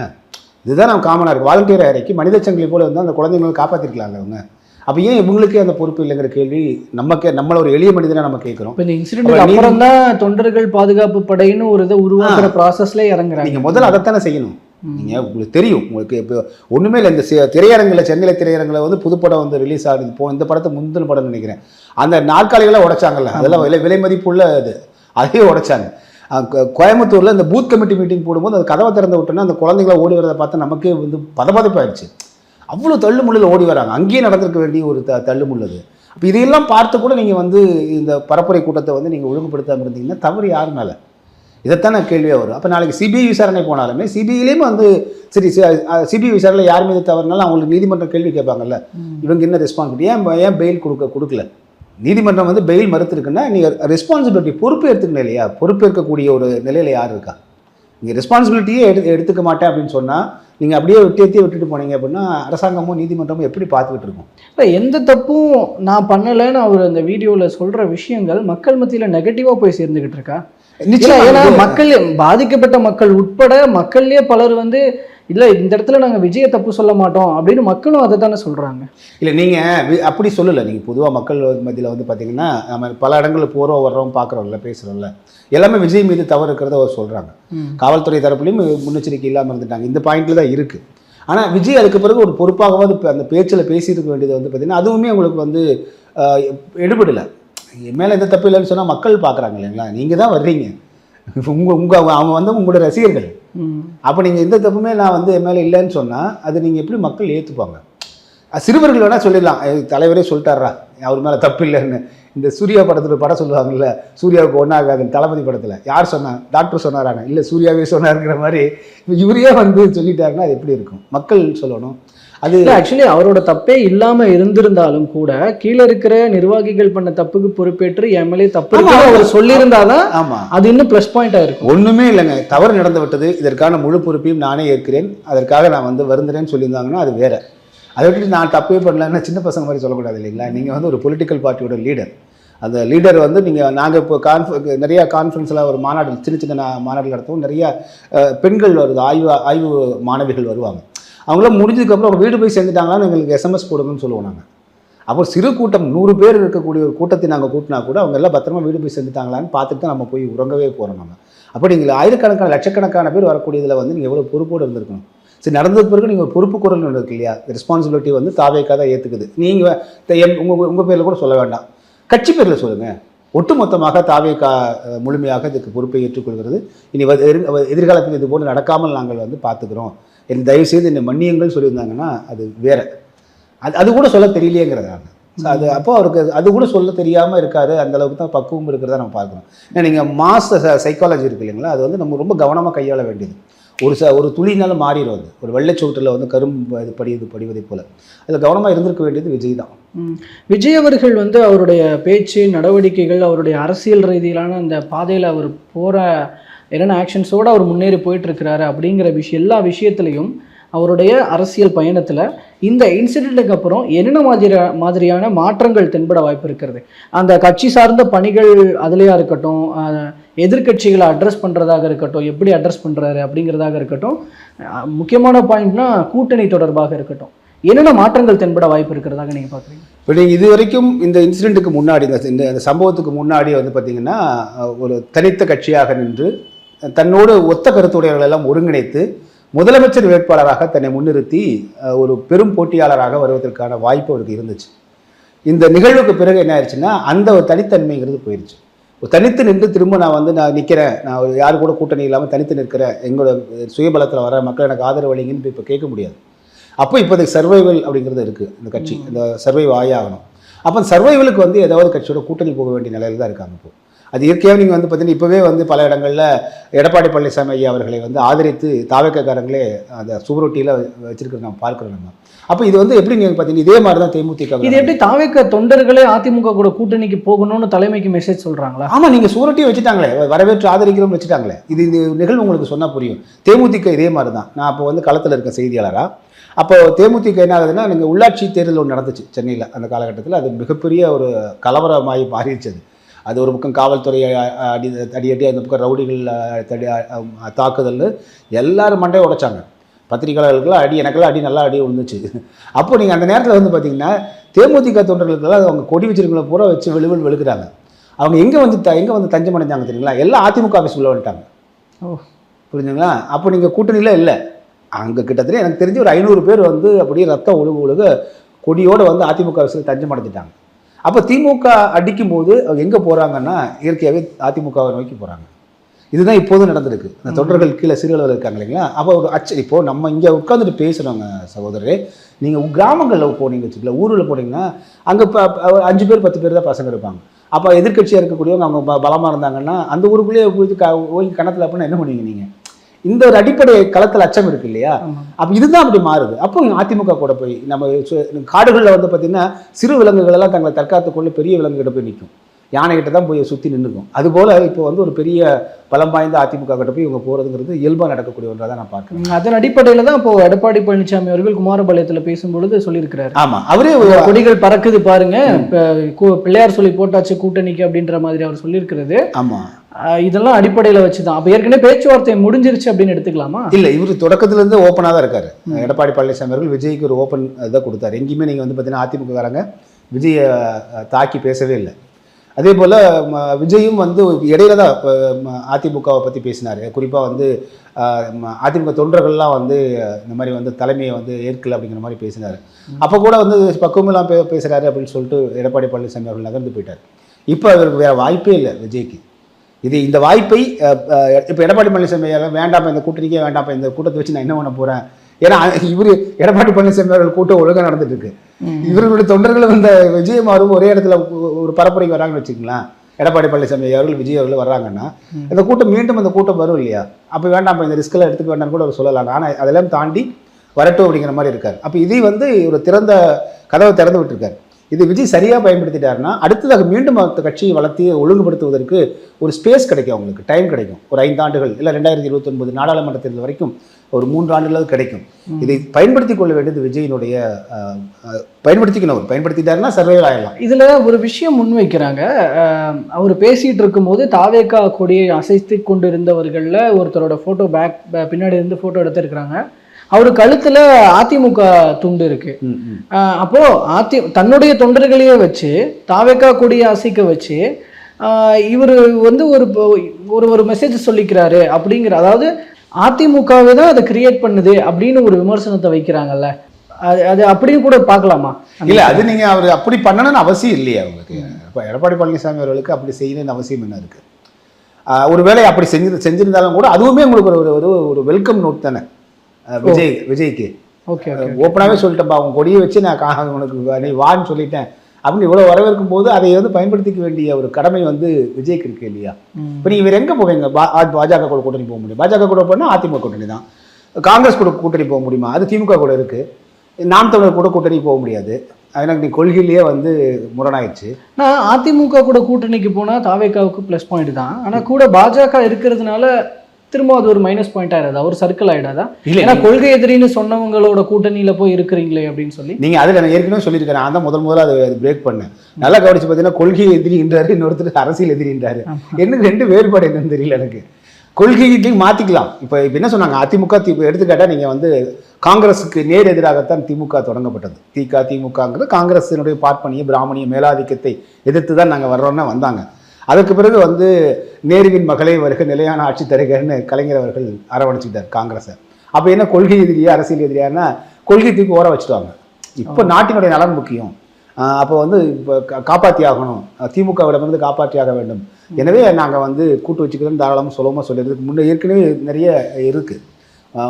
இதுதான் நம்ம காமனாக இருக்குது வாலண்டியராக இறக்கி மனித சங்கிலி போல இருந்தால் அந்த குழந்தைங்களை காப்பாற்றிருக்கலாங்க அவங்க. அப்போ ஏன் இவங்களுக்கே அந்த பொறுப்பு இல்லைங்கிற கேள்வி நமக்கே நம்மள ஒரு எளிய மனிதனை நம்ம கேட்குறோம். இப்போ இந்த இன்சிடென்ட் அப்புறம் தான் தொண்டர்கள் பாதுகாப்பு படைன்னு ஒரு இதை உருவாக்குற ப்ராசஸ்ல இறங்குறாங்க. நீங்கள் முதல்ல அதைத்தானே செய்யணும். நீங்கள் உங்களுக்கு தெரியும். உங்களுக்கு இப்போ ஒன்றுமே இல்லை. இந்த திரையரங்கில் சென்னையில் திரையரங்கில் வந்து புதுப்படம் வந்து ரிலீஸ் ஆகுது. இப்போ இந்த படத்தை முந்தின படம்னு நினைக்கிறேன். அந்த நாற்காலிகளை உடைச்சாங்கல்ல. அதெல்லாம் விலை விலை மதிப்புள்ள இது. அதையும் உடைச்சாங்க. கோயம்புத்தூரில் இந்த பூத் கமிட்டி மீட்டிங் போடும்போது அது கதவை திறந்து விட்டோன்னா அந்த குழந்தைங்கள ஓடி வரதை பார்த்து நமக்கே வந்து பதபதப்பாயிடுச்சு. அவ்வளோ தள்ளுமுள்ளில் ஓடி வராங்க. அங்கேயே நடந்திருக்க வேண்டிய ஒரு த தள்ளுமுள்ளது அப்போ இதையெல்லாம் பார்த்து கூட நீங்கள் வந்து இந்த பரப்புரை கூட்டத்தை வந்து நீங்கள் ஒழுங்குபடுத்தாமல் இருந்தீங்கன்னா தவறு யார் மேலே? இதைத்தான் கேள்வியாக வரும். அப்போ நாளைக்கு சிபிஐ விசாரணை போனாலுமே சிபிஐலேயும் வந்து சரி சிபிஐ விசாரணை யார் மீது தவறுனாலும் அவங்களுக்கு நீதிமன்றம் கேள்வி கேட்பாங்கல்ல. இவங்க என்ன ரெஸ்பான்சிபிலிட்டி ஏன் ஏன் பெயில் கொடுக்க கொடுக்கல? நீதிமன்றம் வந்து பெயில் மறுத்திருக்குன்னா நீங்கள் ரெஸ்பான்சிபிலிட்டி பொறுப்பு எடுத்துக்கணும் இல்லையா? பொறுப்பேற்கக்கூடிய ஒரு நிலையில் யார் இருக்கா? நீங்கள் ரெஸ்பான்சிபிலிட்டியே எடு எடுத்துக்க மாட்டேன் அப்படின்னு சொன்னால் நீங்கள் அப்படியே விட்டு ஏற்றி விட்டுட்டு போனீங்க அப்படின்னா அரசாங்கமும் நீதிமன்றமும் எப்படி பார்த்துக்கிட்டு இருக்கும்? இல்லை எந்த தப்பும் நான் பண்ணலைன்னு அவர் அந்த வீடியோவில் சொல்கிற விஷயங்கள் மக்கள் மத்தியில் நெகட்டிவாக போய் சேர்ந்துக்கிட்டு இருக்கா? நிச்சயமா ஏன்னா மக்கள் பாதிக்கப்பட்ட மக்கள் உட்பட மக்கள்லயே பலர் வந்து இல்லை இந்த இடத்துல நாங்கள் விஜய தப்பு சொல்ல மாட்டோம் அப்படின்னு மக்களும் அதை தானே சொல்கிறாங்க இல்லை நீங்கள் அப்படி சொல்லலை. நீங்கள் பொதுவாக மக்கள் மத்தியில் வந்து பார்த்தீங்கன்னா நம்ம பல இடங்களில் போகிறோம் வர்றோம் பார்க்குறோம்ல பேசுகிறோம்ல எல்லாமே விஜய் மீது தவறு இருக்கிறத அவர் சொல்கிறாங்க காவல்துறை தரப்புலையும் முன்னெச்சரிக்கை இல்லாமல் இருந்துட்டாங்க. இந்த பாயிண்ட்ல தான் இருக்குது ஆனால் விஜய் அதுக்கு பிறகு ஒரு பொறுப்பாகவாது அந்த பேச்சில் பேசியிருக்க வேண்டியது வந்து பார்த்தீங்கன்னா அதுவுமே உங்களுக்கு வந்து எடுபடலை. மேலே எந்த தப்பு இல்லைன்னு சொன்னால் மக்கள் பார்க்குறாங்க இல்லைங்களா? நீங்கள் தான் வர்றீங்க. உங்கள் உங்கள் அவங்க வந்து உங்களோட ரசிகர்கள். அப்போ நீங்கள் எந்த தப்புமே நான் வந்து என் மேலே இல்லைன்னு சொன்னால் அது நீங்கள் எப்படி மக்கள் ஏற்றுப்பாங்க சிறுவர்கள் வேணால் சொல்லிடலாம். "ஏய், தலைவரே சொல்லிட்டாரா அவர் மேலே தப்பு இல்லைன்னு. இந்த சூர்யா படத்தில் படம் சொல்லுவாங்கல்ல சூர்யாவுக்கு ஒன்றாகாதுன்னு தளபதி படத்தில். யார் சொன்னா? டாக்டர் சொன்னாராங்க இல்லை சூர்யாவே சொன்னாருங்கிற மாதிரி இப்ப இவரே வந்து சொல்லிட்டாருன்னா அது எப்படி இருக்கும்? மக்கள் சொல்லணும். அது ஆக்சுவலி அவரோட தப்பே இல்லாமல் இருந்திருந்தாலும் கூட கீழே இருக்கிற நிர்வாகிகள் பண்ண தப்புக்கு பொறுப்பேற்று எம்எல்ஏ தப்பு ஆமா. அவர் சொல்லியிருந்தாதான் ஆமாம் அது இன்னும் ப்ளஸ் பாயிண்டாக இருக்கும். ஒன்றுமே இல்லைங்க. தவறு நடந்து விட்டது. இதற்கான முழு பொறுப்பையும் நானே ஏற்கிறேன். அதற்காக நான் வந்து வருந்துறேன்னு சொல்லியிருந்தாங்கன்னா அது வேற. அதை விட்டுட்டு நான் தப்பே பண்ணலன்னா சின்ன பசங்க மாதிரி சொல்லக்கூடாது இல்லைங்களா? நீங்கள் வந்து ஒரு பொலிட்டிக்கல் பார்ட்டியோட லீடர் அந்த லீடர் வந்து நீங்கள் நாங்கள் இப்போ கான்ஃப நிறையா கான்ஃபரன்ஸில் ஒரு மாநாடு சின்ன சின்ன மாநாடுகள் நடத்தவும். நிறைய பெண்கள் வருது. ஆய்வு ஆய்வு மாணவிகள் வருவாங்க. அவங்களாம் முடிஞ்சதுக்கப்புறம் அவங்க வீடு போய் சேர்ந்துட்டாங்களான்னு எங்களுக்கு எஸ்எம்எஸ் போடுங்கன்னு சொல்லுவோம் நாங்கள் அப்போ சிறு கூட்டம் நூறு பேர் இருக்கக்கூடிய ஒரு கூட்டத்தை நாங்கள் கூட்டினா கூட அவங்க எல்லாம் பத்திரமா வீடு போய் சேர்ந்துட்டாங்களான்னு பார்த்துட்டு தான் நம்ம போய் உறங்கவே போகிறோம் நம்ம அப்போ நீங்கள் ஆயிரக்கணக்கான லட்சக்கணக்கான பேர் வரக்கூடியதில் வந்து நீங்கள் எவ்வளோ பொறுப்போடு இருந்திருக்கணும். சரி நடந்ததுக்கு பிறகு நீங்கள் ஒரு பொறுப்பு குரல் ஒன்று இருக்கு இல்லையா? ரெஸ்பான்சிபிலிட்டி வந்து தாவேக்கா தான் ஏற்றுக்குது நீங்கள் உங்கள் உங்கள் பேரில் கூட சொல்ல வேண்டாம். கட்சி பேரில் சொல்லுங்கள் ஒட்டுமொத்தமாக தாவேக்கா முழுமையாக இதுக்கு பொறுப்பை ஏற்றுக்கொள்கிறது. இனி எதிர் எதிர்காலத்தில் இது போன்று நடக்காமல் நாங்கள் வந்து பார்த்துக்கிறோம். என் தயவுசெய்து என்னை மன்னியங்கள் சொல்லியிருந்தாங்கன்னா அது வேற. அது அது கூட சொல்ல தெரியலையேங்கிறதாங்க ஸோ அது அப்போ அவருக்கு அது- கூட சொல்ல தெரியாமல் இருக்காரு. அந்த அளவுக்கு தான் பக்குவம் இருக்கிறதா நம்ம பார்க்குறோம் ஏன்னா நீங்கள் மாஸ் சைக்காலஜி இருக்கு இல்லைங்களா? அது வந்து நம்ம ரொம்ப கவனமாக கையாள வேண்டியது. ஒரு ச ஒரு துளினால மாறிடும் அது. ஒரு வெள்ளைச்சோட்டில் வந்து கரும்பு இது படியுது படிவதை போல். அதில் கவனமாக இருந்திருக்க வேண்டியது விஜய் தான். விஜய் அவர்கள் வந்து அவருடைய பேச்சு நடவடிக்கைகள் அவருடைய அரசியல் ரீதியிலான அந்த பாதையில் அவர் போகிற என்னென்ன ஆக்ஷன்ஸோடு அவர் முன்னேறி போயிட்டுருக்கிறாரு அப்படிங்கிற விஷயம் எல்லா விஷயத்துலையும் அவருடைய அரசியல் பயணத்தில் இந்த இன்சிடெண்ட்டுக்கு அப்புறம் என்னென்ன மாதிரி மாதிரியான மாற்றங்கள் தென்பட வாய்ப்பு இருக்கிறது அந்த கட்சி சார்ந்த பணிகள் அதுலேயா இருக்கட்டும் எதிர்கட்சிகளை எதிர்க்கட்சிகளை அட்ரஸ் பண்ணுறதாக இருக்கட்டும் எப்படி அட்ரஸ் பண்ணுறாரு அப்படிங்கிறதாக இருக்கட்டும் முக்கியமான பாயிண்ட்னா கூட்டணி தொடர்பாக இருக்கட்டும். என்னென்ன மாற்றங்கள் தென்பட வாய்ப்பு இருக்கிறதாக நீங்கள் பார்க்குறீங்க இப்போ நீங்கள் இது வரைக்கும் இந்த இன்சிடெண்ட்டுக்கு முன்னாடி இந்த இந்த சம்பவத்துக்கு முன்னாடி வந்து பார்த்தீங்கன்னா ஒரு தனித்த கட்சியாக நின்று தன்னோடு ஒத்த கருத்துடையவர்கள் எல்லாம் ஒருங்கிணைத்து முதலமைச்சர் வேட்பாளராக தன்னை முன்னிறுத்தி ஒரு பெரும் போட்டியாளராக வருவதற்கான வாய்ப்பு அவருக்கு இருந்துச்சு. இந்த நிகழ்வுக்கு பிறகு என்ன ஆயிடுச்சுன்னா அந்த ஒரு தனித்தன்மைங்கிறது போயிடுச்சு ஒரு தனித்து நின்று திரும்ப நான் வந்து நான் நிற்கிறேன் நான் யாரு கூட கூட்டணி இல்லாமல் தனித்து நிற்கிறேன் எங்களோட சுயபலத்தில் வர மக்கள் எனக்கு ஆதரவு அளிங்கன்னு இப்போ கேட்க முடியாது. அப்போ இப்போதைக்கு சர்வைவல் அப்படிங்கிறது இருக்குது இந்த கட்சி இந்த சர்வைவ் ஆகணும். அப்போ சர்வைவலுக்கு வந்து ஏதாவது கட்சியோட கூட்டணி போக வேண்டிய நிலையில் தான் இருக்காங்க இப்போ. அது இயற்கையாக நீங்கள் வந்து பார்த்தீங்கன்னா இப்போவே வந்து பல இடங்களில் எடப்பாடி பழனிசாமி ஐயா அவர்களை வந்து ஆதரித்து தாவக்கக்காரங்களே அந்த சுவரொட்டியில் வச்சிருக்கிறத நம்ம பார்க்குறோம் நம்ம. அப்போ இது வந்து எப்படி நீங்கள் பார்த்தீங்கன்னா இதே மாதிரி தான் தேமுதிக இது எப்படி தாவேக்க தொண்டர்களே அதிமுக கூட கூட்டணிக்கு போகணும்னு தலைமைக்கு மெசேஜ் சொல்றாங்களா? ஆமாம் நீங்கள் சூரட்டியை வச்சுட்டாங்களே வரவேற்று ஆதரிக்கிறோம் வச்சுட்டாங்களே. இது இந்த நிகழ்வு உங்களுக்கு சொன்னால் புரியும். தேமுதிக இதே மாதிரி தான் நான் அப்போ வந்து களத்தில் இருக்க செய்தியாளராக அப்போ தேமுதிக என்ன ஆகுதுன்னா நீங்கள் உள்ளாட்சி தேர்தல் ஒன்று நடந்துச்சு சென்னையில் அந்த காலகட்டத்தில். அது மிகப்பெரிய ஒரு கலவரமாகி மாறிடுச்சு அது. ஒரு பக்கம் காவல்துறை அடி அடி அடி அந்த பக்கம் ரவுடிகள் தடி தாக்குதல் எல்லாரும் மண்டையை உடைச்சாங்க. பத்திரிகையாளர்களுக்கெல்லாம் அடி எனக்கெல்லாம் அடி நல்லா அடி விழுந்துச்சு. அப்போ நீங்கள் அந்த நேரத்தில் வந்து பார்த்தீங்கன்னா தேமுதிக தொண்டர்களுக்கெல்லாம் அவங்க கொடி வச்சிருக்கல பூரா வச்சு வெளுவெளு வெளுக்கிறாங்க அவங்க எங்கே வந்து த எங்கே வந்து தஞ்சம் அடைஞ்சாங்க தெரியுங்களா? எல்லாம் அதிமுக ஆஃபீஸ் உள்ள வந்துட்டாங்க. ஓ. புரிஞ்சுங்களா அப்போ நீங்கள் கூட்டணியில் இல்லை. அங்கே கிட்டத்தட்ட எனக்கு தெரிஞ்சு ஒரு ஐநூறு பேர் வந்து அப்படியே ரத்தம் ஒழுகு ஒழுக கொடியோடு வந்து அதிமுக அரசியல் தஞ்சம் அடைஞ்சிட்டாங்க அப்போ திமுக அடிக்கும் போது அவங்க எங்கே போகிறாங்கன்னா இயற்கையாகவே அதிமுகவை நோக்கி போகிறாங்க இதுதான் இப்போதும் நடந்திருக்கு. இந்த தொண்டர்கள் கீழே சிறுகளவில் இருக்காங்க இல்லைங்களா? அப்போ ஒரு அச்சு இப்போ நம்ம இங்கே உட்காந்துட்டு பேசுகிறோங்க சகோதரரே. நீங்கள் கிராமங்களில் போனீங்க வச்சுக்கல ஊரில் போனீங்கன்னா அங்கே இப்போ அஞ்சு பேர் பத்து பேர் தான் பசங்க இருப்பாங்க. அப்போ எதிர்க்கட்சியாக இருக்கக்கூடியவங்க அவங்க பலமாக இருந்தாங்கன்னா அந்த ஊருக்குள்ளேயே போய் க ஓய் கணத்தில் அப்படின்னா என்ன பண்ணுவீங்க நீங்கள் இந்த ஒரு அடிப்படை களத்தில் அச்சம் இருக்கு இல்லையா. அப்போ இதுதான் அப்படி மாறுது. அப்போ அதிமுக கூட போய் நம்ம காடுகளில் வந்து பார்த்தீங்கன்னா சிறு விலங்குகள் எல்லாம் தங்களை தற்காத்துக் கொள்ள பெரிய விலங்குகிட்ட போய் நிற்கும் யானைகிட்ட தான் போய் சுற்றி நின்றுக்கும் அதுபோல் இப்போ வந்து ஒரு பெரிய பலம் வாய்ந்த அதிமுக கிட்ட போய் இவங்க போகிறதுங்கிறது இயல்பாக நடக்கக்கூடிய ஒன்றாக தான் நான் பார்க்குறேன். அதன் அடிப்படையில தான் இப்போ எடப்பாடி பழனிசாமி அவர்கள் குமாரபாளையத்துல பேசும்பொழுது சொல்லியிருக்கிறாரு. ஆமாம் அவரே கொடிகள் பறக்குது பாருங்க இப்ப கு- பிள்ளையார் சொல்லி போட்டாச்சு கூட்டணிக்கு அப்படின்ற மாதிரி அவர் சொல்லியிருக்கிறது. ஆமாம் இதெல்லாம் அடிப்படையில வச்சுதான். அப்ப ஏற்கனவே பேச்சுவார்த்தை முடிஞ்சிருச்சு அப்படின்னு எடுத்துக்கலாமா? இல்லை இவர் தொடக்கத்துலேருந்து ஓப்பனாக தான் இருக்காரு. எடப்பாடி பழனிசாமி அவர்கள் விஜய்க்கு ஒரு ஓப்பன் இதை கொடுத்தாரு. எங்கேயுமே நீங்கள் வந்து பார்த்தீங்கன்னா அதிமுககாரங்க விஜயை தாக்கி பேசவே இல்லை. அதே போல் விஜயும் வந்து இடையில தான் அதிமுகவை பற்றி பேசினார். குறிப்பாக வந்து அதிமுக தொண்டர்கள்லாம் வந்து இந்த மாதிரி வந்து தலைமையை வந்து ஏற்கல அப்படிங்கிற மாதிரி பேசினார். அப்போ கூட வந்து பக்குவமெல்லாம் பே பேசுகிறாரு அப்படின்னு சொல்லிட்டு எடப்பாடி பழனிசாமி அவர்கள் நகர்ந்து போயிட்டார். இப்போ அவருக்கு வேறு வாய்ப்பே இல்லை விஜய்க்கு. இது இந்த வாய்ப்பை இப்போ எடப்பாடி பழனிசாமி வேண்டாம் இந்த கூட்டணிக்கே வேண்டாம் இந்த கூட்டத்தை வச்சு நான் என்ன பண்ண போகிறேன் ஏன்னா இவர் எடப்பாடி பழனிசாமி அவர்கள் கூட்டம் ஒழுங்காக நடந்துட்டு இருக்கு இவர்களுடைய தொண்டர்கள் இந்த விஜயமாரும் ஒரே இடத்துல ஒரு பரப்புரைக்கு வராங்கன்னு வச்சுக்கலாம் எடப்பாடி பழனிசாமி அவர்கள் விஜய் அவர்கள் வர்றாங்கன்னா இந்த கூட்டம் மீண்டும் அந்த கூட்டம் வரும் இல்லையா? அப்போ வேண்டாம் இந்த ரிஸ்க்கெல்லாம் எடுத்துக்க வேண்டாம்னு கூட அவர் சொல்லலாம் ஆனால் அதெல்லாம் தாண்டி வரட்டும் அப்படிங்கிற மாதிரி இருக்கார். அப்போ இது வந்து ஒரு திறந்த கதவை திறந்து விட்டுருக்காரு. இது விஜய் சரியாக பயன்படுத்திட்டாருன்னா அடுத்ததாக மீண்டும் அந்த கட்சியை வளர்த்தி ஒழுங்குபடுத்துவதற்கு ஒரு ஸ்பேஸ் கிடைக்கும் அவங்களுக்கு. டைம் கிடைக்கும். ஒரு ஐந்து ஆண்டுகள் இல்லை ரெண்டாயிரத்தி இருபத்தொன்பது நாடாளுமன்ற தேர்தல் வரைக்கும் ஒரு மூன்று ஆண்டுகளாவது கிடைக்கும். இதை பயன்படுத்தி கொள்ள வேண்டியது விஜயினுடைய பயன்படுத்திக்கணும். அவர் பயன்படுத்திட்டாருன்னா சர்வைவல் ஆயிடலாம். இதுல ஒரு விஷயம் முன்வைக்கிறாங்க அவர் பேசிட்டு இருக்கும்போது தாவேக்கா கொடியை அசைத்து கொண்டிருந்தவர்கள்ல ஒருத்தரோட போட்டோ பேக் பின்னாடி இருந்து போட்டோ எடுத்திருக்கிறாங்க. அவர் கழுத்துல அதிமுக துண்டு இருக்கு. ம், ம். ஆஹ் அப்போ அதி தன்னுடைய தொண்டர்களையே வச்சு தாவேக்கா கொடியை அசைக்க வச்சு இவர் வந்து ஒரு ஒரு ஒரு மெசேஜ் சொல்லிக்கிறாரு அப்படிங்கிற அதாவது அதிமுகவே தான் அதை கிரியேட் பண்ணுது அப்படின்னு ஒரு விமர்சனத்தை வைக்கிறாங்கல்ல. அது அது அப்படின்னு கூட பார்க்கலாமா? இல்ல அது நீங்க அவர் அப்படி பண்ணணும்னு அவசியம் இல்லையா அவங்களுக்கு இப்போ எடப்பாடி பழனிசாமி அவர்களுக்கு அப்படி செய்யணும்னு அவசியம் என்ன இருக்கு? ஆஹ் ஒரு வேளை அப்படி செஞ்சு செஞ்சிருந்தாலும் கூட அதுவுமே உங்களுக்கு ஒரு ஒரு ஒரு வெல்கம் நோட் தானே? விஜய் விஜய்க்கு. ஓகே ஓப்பனாகவே சொல்லிட்டேன்ப்பா உன் கொடியை வச்சு நான் உனக்கு நீ வான்னு சொல்லிட்டேன். அப்படின்னு இவ்வளோ வரவேற்கும் போது அதை வந்து பயன்படுத்திக்க வேண்டிய ஒரு கடமை வந்து விஜய்க்கு இருக்கு இல்லையா? இப்போ நீங்கள் வேறு எங்கே போவீங்க? பாஜக கூட கூட்டணி போக முடியும். பாஜக கூட போனால் அதிமுக கூட்டணி தான். காங்கிரஸ் கூட கூட்டணி போக முடியுமா? அது திமுக கூட இருக்குது நாம் தமிழர் கூட கூட்டணி போக முடியாது. எனக்கு நீ கொள்கையிலேயே வந்து முரணாயிடுச்சு. நான் அதிமுக கூட கூட்டணிக்கு போனா தாவேக்காவுக்கு ப்ளஸ் பாயிண்ட் தான். ஆனா கூட பாஜக இருக்கிறதுனால திரும்ப அது ஒரு மைனஸ் பாயிண்ட் ஆயிடாதா ஒரு சர்க்கிள் ஆயிடாதா? இல்லை ஏன்னா கொள்கை எதிரின்னு சொன்னவங்களோட கூட்டணியில போய் இருக்கிறீங்களே அப்படின்னு சொல்லி. நீங்கள் அதில் நான் ஏற்கனவே சொல்லியிருக்கிறேன். தான் முதல் முதல்ல அதை பிரேக் பண்ணேன். நல்லா கவனிச்சு பார்த்தீங்கன்னா கொள்கை எதிரின்றாரு இன்னொருத்தர் அரசியல் எதிரின்றாரு என்ன ரெண்டு வேறுபாடு என்னன்னு தெரியல எனக்கு. கொள்கையிட்டையும் மாற்றிக்கலாம் இப்போ இப்போ என்ன சொன்னாங்க? அதிமுக தி எடுத்துக்காட்டால் நீங்கள் வந்து காங்கிரஸுக்கு நேர் எதிராகத்தான் திமுக தொடங்கப்பட்டது. திக திமுகங்கிறது காங்கிரஸினுடைய பார்ப்பனிய பிராமணிய மேலாதிக்கத்தை எதிர்த்து தான் நாங்கள் வர்றோம்னா வந்தாங்க. அதற்கு பிறகு வந்து நேருவின் மகளே வருக நிலையான ஆட்சி தருகன்னு கலைஞர் அவர்கள் அரவணைச்சிட்டார் காங்கிரஸை. அப்போ என்ன கொள்கை எதிரியா அரசியல் எதிரியானா கொள்கை தூக்கி ஓர வச்சுட்டாங்க. இப்போ நாட்டினுடைய நலன் முக்கியம். அப்போ வந்து இப்போ கா- காப்பாத்தி ஆகணும் திமுகவிடமிருந்து காப்பாற்றி ஆக வேண்டும். எனவே நாங்கள் வந்து கூட்டு வச்சுக்கிறோம் தாராளமாக சுலபமாக சொல்லிடுறதுக்கு முன்னே ஏற்கனவே நிறைய இருக்குது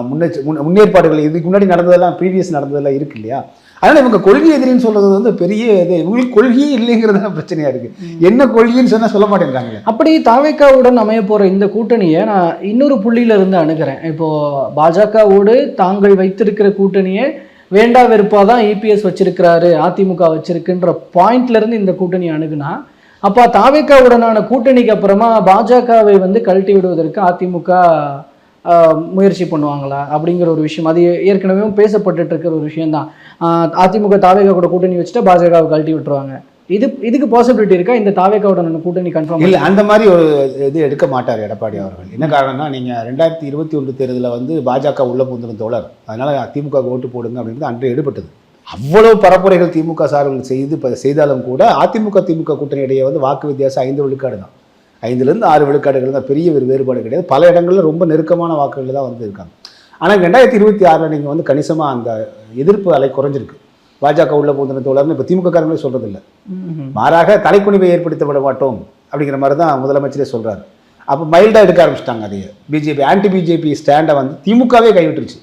முன்னெச்ச முன் முன்னேற்பாடுகள் இதுக்கு முன்னாடி நடந்ததெல்லாம் ப்ரீவியஸ் நடந்ததெல்லாம் இருக்கு இல்லையா? அதனால் இவங்க கொள்கை எதிரின்னு சொல்றது வந்து பெரிய இது. இவங்களுக்கு கொள்கையே இல்லைங்கிறது தான் பிரச்சனையாக இருக்குது என்ன கொள்கைன்னு சொன்னால் சொல்ல மாட்டேங்கிறாங்களே அப்படி தாவேக்காவுடன் அமைய போற இந்த கூட்டணியை நான் இன்னொரு புள்ளியில இருந்து அணுகிறேன். இப்போ பாஜகவோடு தாங்கள் வைத்திருக்கிற கூட்டணியை வேண்டா வெறுப்பா தான் இபிஎஸ் வச்சிருக்கிறாரு அதிமுக வச்சிருக்குன்ற பாயிண்ட்ல இருந்து இந்த கூட்டணி அணுகுனா அப்ப தாவேக்காவுடனான கூட்டணிக்கு அப்புறமா பாஜகவை வந்து கழட்டி விடுவதற்கு அதிமுக முயற்சி பண்ணுவாங்களா அப்படிங்கிற ஒரு விஷயம். அது ஏற்கனவே பேசப்பட்டு இருக்கிற ஒரு விஷயம் தான் அதிமுக தாவேகா கூட கூட்டணி வச்சுட்டு பாஜகவை கழட்டி விட்டுருவாங்க. இது இதுக்கு பாசிபிலிட்டி இருக்கா? இந்த தாவேகாவுடனான கூட்டணி கன்ஃபார்ம் இல்லை அந்த மாதிரி ஒரு இது எடுக்க மாட்டார் எடப்பாடி அவர்கள். என்ன காரணம்னா நீங்கள் ரெண்டாயிரத்தி இருபத்தி ஒன்று தேர்தலில் வந்து பாஜக உள்ள புந்திரும் தோழர். அதனால் திமுக ஓட்டு போடுங்க அப்படின்றது அன்று எடுபட்டது. அவ்வளவு பரப்புரைகள் திமுக சார்பில் செய்து செய்தாலும் கூட அதிமுக திமுக கூட்டணி இடையே வந்து வாக்கு வித்தியாசம் ஐந்து விழுக்காடு தான் ஐந்துலேருந்து ஆறு விழுக்காடுகள் தான் பெரிய ஒரு வேறுபாடு கிடையாது. பல இடங்களில் ரொம்ப நெருக்கமான வாக்குகள் தான் வந்து இருக்காங்க ஆனால் ரெண்டாயிரத்தி இருபத்தி ஆறில் நீங்கள் வந்து கணிசமாக அந்த எதிர்ப்பு அலை குறைஞ்சிருக்கு. பாஜக உள்ள புந்திரும் தோழர்னு இப்போ திமுக காரங்களே சொல்கிறதில்ல மாறாக தலைக்குனிவை ஏற்படுத்த விட மாட்டோம் அப்படிங்கிற மாதிரி தான் முதலமைச்சரே சொல்றாரு. அப்போ மைல்டாக எடுக்க ஆரம்பிச்சிட்டாங்க அதையே. பிஜேபி ஆன்டி பிஜேபி ஸ்டாண்டை வந்து திமுகவே கைவிட்டுருச்சு.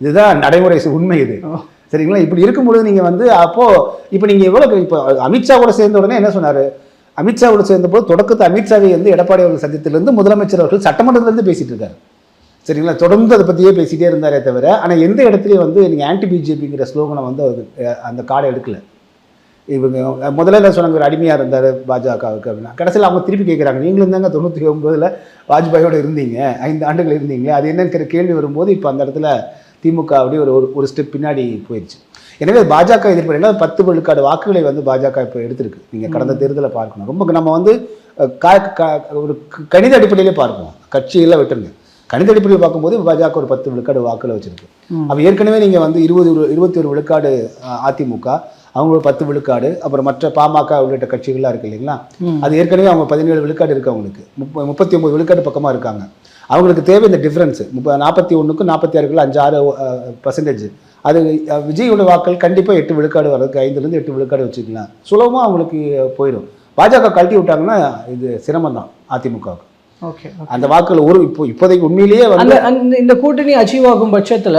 இதுதான் நடைமுறை உண்மை இது. சரிங்களா? இப்படி இருக்கும்பொழுது நீங்கள் வந்து அப்போது இப்போ நீங்கள் எவ்வளோ இப்போ அமித்ஷா கூட சேர்ந்த உடனே என்ன சொன்னார்? அமித்ஷாவோட சேர்ந்தபோது தொடக்கத்தை அமித்ஷாவை வந்து எடப்பாடி அவர்கள் சந்தித்திலிருந்து முதலமைச்சர் அவர்கள் சட்டமன்றத்திலேருந்து பேசிட்டு இருக்காரு சரிங்களா? தொடர்ந்து அதை பற்றியே பேசிகிட்டே இருந்தாரே தவிர ஆனால் எந்த இடத்துலையும் வந்து நீங்கள் ஆன்டி பிஜேபிங்கிற ஸ்லோகனை வந்து அவர் அந்த கார்டை எடுக்கல. இவங்க முதல்ல சொன்னாங்க? ஒரு அடிமையாக இருந்தார் பாஜகவுக்கு அப்படின்னா. கடைசியில் அவங்க திருப்பி கேட்குறாங்க நீங்களும் தாங்க தொண்ணூற்றி ஒம்பதில் வாஜ்பாயோடு இருந்தீங்க ஐந்து ஆண்டுகள் இருந்தீங்க அது என்னங்கிற கேள்வி வரும்போது இப்போ அந்த இடத்துல திமுக அப்படி ஒரு ஒரு- ஒரு ஸ்டெப் பின்னாடி போயிடுச்சு எனவே பாஜக எதிர்ப்பு பத்து விழுக்காடு வாக்குகளை வந்து பாஜக இப்போ எடுத்திருக்கு. நீங்கள் கடந்த தேர்தலை பார்க்கணும். ரொம்ப நம்ம வந்து ஒரு கணித அடிப்படையிலே பார்ப்போம். கட்சியெல்லாம் விட்டுருங்க. கணித அடிப்படையில் பார்க்கும்போது பாஜக ஒரு பத்து விழுக்காடு வாக்குகளை வச்சிருக்கு. அப்போ ஏற்கனவே நீங்கள் வந்து இருபது இருபத்தி ஒரு விழுக்காடு அதிமுக அவங்க ஒரு பத்து விழுக்காடு அப்புறம் மற்ற பாமக உள்ளிட்ட கட்சிகள்லாம் இருக்கு இல்லைங்களா? அது ஏற்கனவே அவங்க பதினேழு விழுக்காடு இருக்கு அவங்களுக்கு. முப்ப முப்பத்தி ஒன்பது விழுக்காடு பக்கமாக இருக்காங்க. அவங்களுக்கு தேவை இந்த டிஃப்ரென்ஸ் முப்ப நாற்பத்தி ஒன்றுக்கும் நாற்பத்தி ஆறுக்குள்ள அஞ்சு ஆறு பர்சன்டேஜ் அது விஜயோட வாக்கள் கண்டிப்பாக எட்டு விழுக்காடு வர்றதுக்கு ஐந்துலேருந்து எட்டு விழுக்காடு வச்சுக்கலாம். சுலபமாக அவங்களுக்கு போயிடும். பாஜக கழட்டி விட்டாங்கன்னா இது சிரமம் தான் அதிமுகவுக்கு. ஓகே அந்த வாக்குகள் ஒரு இப்போ இப்போதைக்கு உண்மையிலேயே வந்து இந்த கூட்டணி அச்சீவ் ஆகும் பட்சத்துல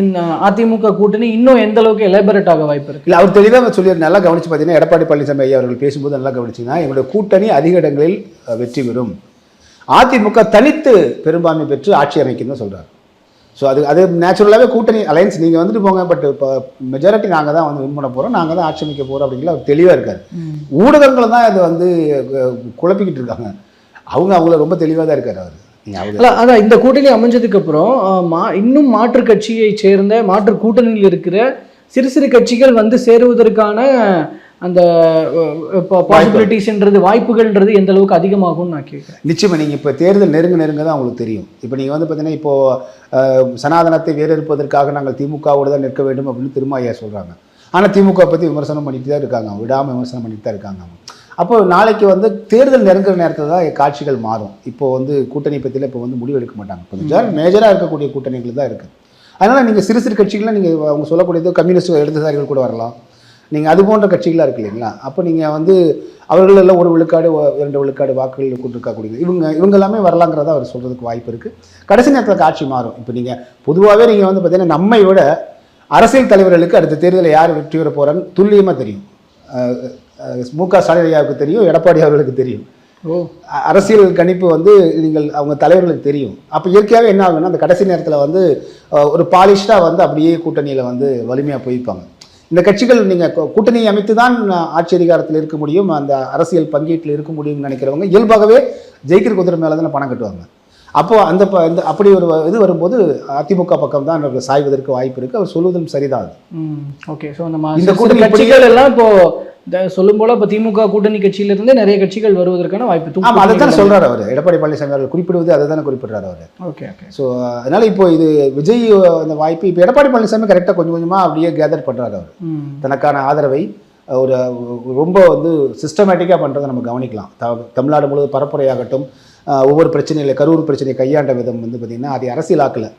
இந்த அதிமுக கூட்டணி இன்னும் எந்த அளவுக்கு எலபரேட் ஆக வாய்ப்பு இருக்கு? இல்லை அவர் தெளிவாக சொல்லி நல்லா கவனிச்சு பார்த்தீங்கன்னா எடப்பாடி பழனிசாமி ஐயா அவர்கள் பேசும்போது நல்லா கவனிச்சிங்கன்னா எங்களுடைய கூட்டணி அதிக இடங்களில் வெற்றி பெறும். அதிமுக தனித்து பெரும்பான்மை பெற்று ஆட்சி அமைக்கும் தான் சொல்கிறார் ஸோ அது அது நேச்சுரலாகவே கூட்டணி அலையன்ஸ் நீங்கள் வந்துட்டு போங்க பட் இப்போ மெஜாரிட்டி நாங்கள் தான் வந்து வின் பண்ண போகிறோம் நாங்கள் தான் ஆட்சி அமைக்க போகிறோம் அப்படிங்கிற அவர் தெளிவாக இருக்கார். ஊடகங்களை தான் இது வந்து குழப்பிக்கிட்டு இருக்காங்க. அவங்க அவங்கள ரொம்ப தெளிவாக தான் இருக்கார் அவர். அதான் இந்த கூட்டணி அமைஞ்சதுக்கு அப்புறம் மா இன்னும் மாற்று கட்சியை சேர்ந்த மாற்று கூட்டணியில் இருக்கிற சிறு சிறு கட்சிகள் வந்து சேருவதற்கான அந்த பாசிபிலிட்டிஸ்ன்றது வாய்ப்புகள்ன்றது எந்த அளவுக்கு அதிகமாகும்னு நான் கேட்குறேன். நிச்சயமா நீங்கள் இப்போ தேர்தல் நெருங்க நெருங்க தான் உங்களுக்கு தெரியும். இப்போ நீங்கள் வந்து பார்த்தீங்கன்னா இப்போ அஹ், சனாதனத்தை வேறறுப்பதற்காக நாங்கள் திமுகவோடு தான் நிற்க வேண்டும் அப்படின்னு திரும்ப ஐயா சொல்கிறாங்க ஆனால் திமுக பற்றி விமர்சனம் பண்ணிட்டு தான் இருக்காங்க. விடாமல் விமர்சனம் பண்ணிட்டு தான் இருக்காங்க அப்போ நாளைக்கு வந்து தேர்தல் நெருங்குற நேரத்தில் தான் காட்சிகள் மாறும். இப்போ வந்து கூட்டணி பற்றியில் இப்போ வந்து முடிவு எடுக்க மாட்டாங்க. இப்போ மெஜார் மேஜராக இருக்கக்கூடிய கூட்டணிகள் தான் இருக்குது அதனால் நீங்கள் சிறு சிறு கட்சிகள்லாம் நீங்கள் அவங்க சொல்லக்கூடியது கம்யூனிஸ்ட் இடதுசாரிகள் கூட வரலாம். நீங்கள் அது போன்ற கட்சிகளாக இருக்கு இல்லைங்களா? அப்போ நீங்கள் வந்து அவர்கள் எல்லாம் ஒரு விழுக்காடு இரண்டு விழுக்காடு வாக்குகள் கொண்டிருக்கக்கூடிய இவங்க இவங்க எல்லாமே வரலாங்கிறத அவர் சொல்கிறதுக்கு வாய்ப்பு இருக்குது கடைசி நேரத்தில் காட்சி மாறும். இப்போ நீங்கள் பொதுவாகவே நீங்கள் வந்து பார்த்தீங்கன்னா நம்மை விட அரசியல் தலைவர்களுக்கு அடுத்த தேர்தலில் யார் வெற்றி பெற போகிறான்னு துல்லியமாக தெரியும். மு க ஸ்டாலின் ஐயாவுக்கு தெரியும் எடப்பாடி அவர்களுக்கு தெரியும். ஓ. அரசியல் கணிப்பு வந்து நீங்கள் அவங்க தலைவர்களுக்கு தெரியும். அப்போ இயற்கையாகவே என்ன ஆகும்னா அந்த கடைசி நேரத்தில் வந்து ஒரு பாலிஷ்டாக வந்து அப்படியே கூட்டணியில் வந்து வலிமையாக போய்ப்பாங்க. இந்த கட்சிகள் நீங்கள் கூட்டணி அமைத்து தான் ஆட்சி அதிகாரத்தில் இருக்க முடியும் அந்த அரசியல் பங்கீட்டில் இருக்க முடியும்னு நினைக்கிறவங்க இயல்பாகவே ஜெயிக்கிற குதிரை மேலே தானே பணம் கட்டுவாங்க. அப்போ அந்த ப- இந்த அப்படி ஒரு இது வரும்போது அதிமுக பக்கம் தான் சாய்வதற்கு வாய்ப்பு இருக்குது அவர் சொல்வதும் சரிதான் ஓகே. ஸோ நம்ம இந்த கூட்டணி கட்சிகள் எல்லாம் இப்போ சொல்லும் போல இப்போ திமுக கூட்டணி கட்சியிலிருந்தே நிறைய கட்சிகள் வருவதற்கான வாய்ப்பு ஆமாம் அதை தானே சொல்கிறார் அவர். எடப்பாடி பழனிசாமி அவர்கள் குறிப்பிடுவது அதை தானே குறிப்பிடுறாரு அவர். ஓகே ஓகே ஸோ அதனால இப்போ இது விஜய் அந்த வாய்ப்பு இப்போ எடப்பாடி பழனிசாமி கரெக்டாக கொஞ்சம் கொஞ்சமாக அப்படியே கேதர் பண்ணுறாரு அவர். தனக்கான ஆதரவை ஒரு ரொம்ப வந்து சிஸ்டமேட்டிக்காக பண்ணுறதை நம்ம கவனிக்கலாம். த தமிழ்நாடு முழுவதும் பரப்புரையாகட்டும் ஒவ்வொரு பிரச்சனையில் கரூர் பிரச்சனையை கையாண்ட விதம் வந்து பார்த்திங்கன்னா அதை அரசியலாக்கலை.